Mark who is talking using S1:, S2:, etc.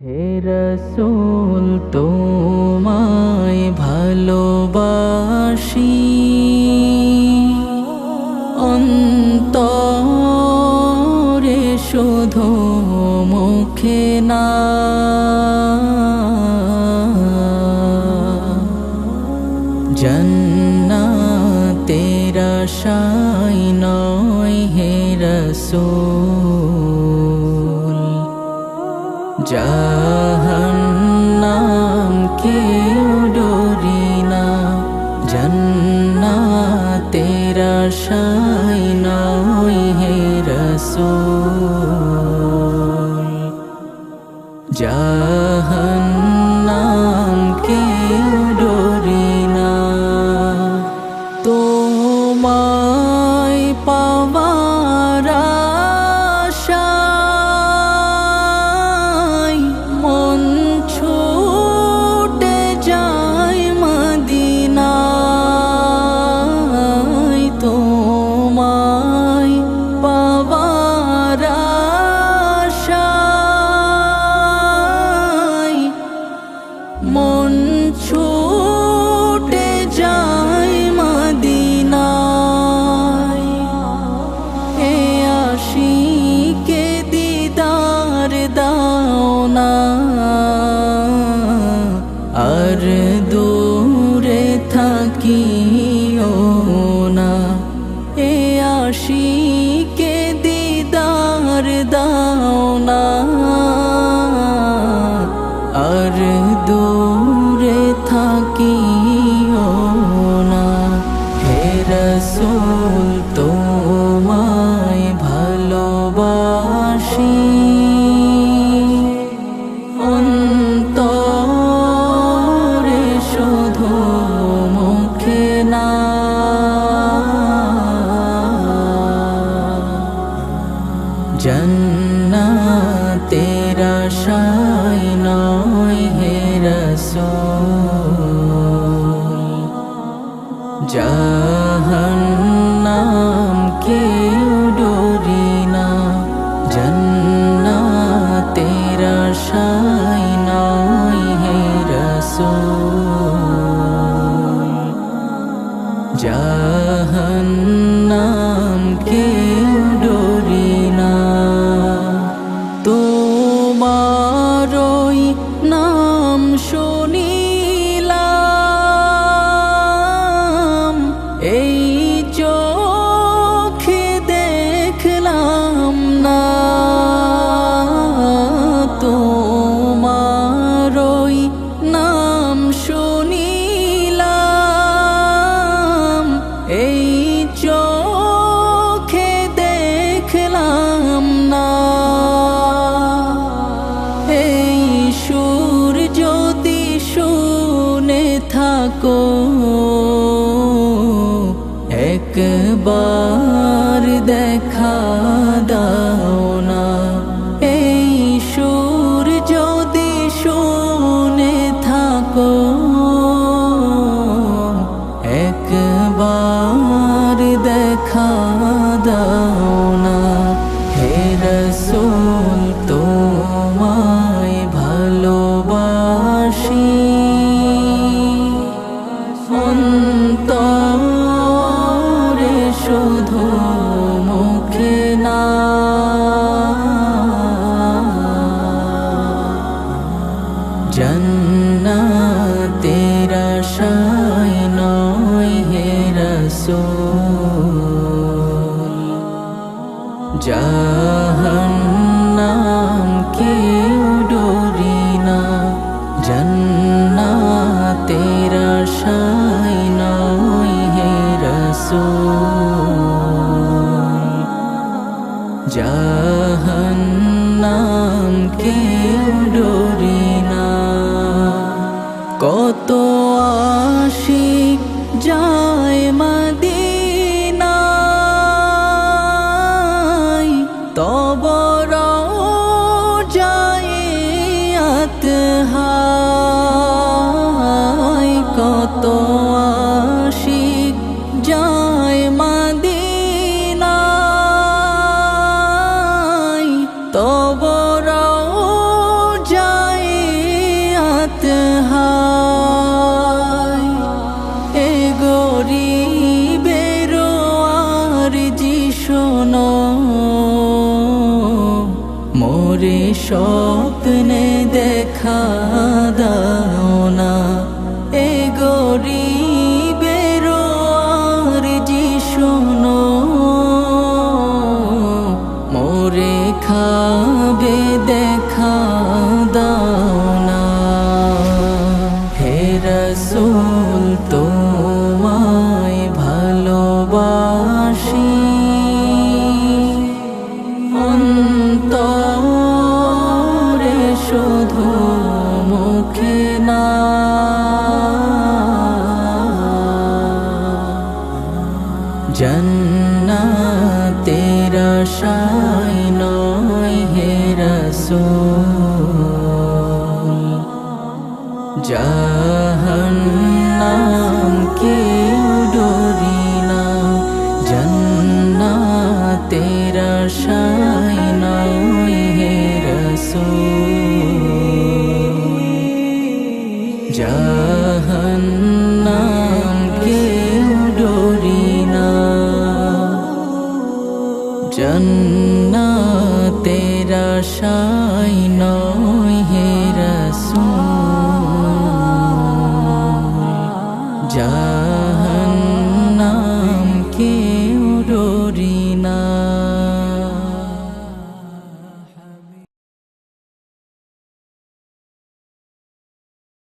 S1: হে রসুল তোমায় ভালোবাসি। অন্তরে শোধো মুখে না। জন্না তেরা শাই নয় হে রসুল। জাহান্নাম কেউ ডরি না জন্না তেরা শাই নই হে রসুল। জাহান জাহান্নামকে আসি অন্তরে শুধু মুখে না। জন্ম জাহান্নাম কেউ মোরে স্বপ্নে দেখা আশায় নয় হে রসুল। জাহান্নাম কে ডরি না জন্নাতের আশায় নয় হে রসুল। জন্নাতের আশায় নয় হে রসুল। যা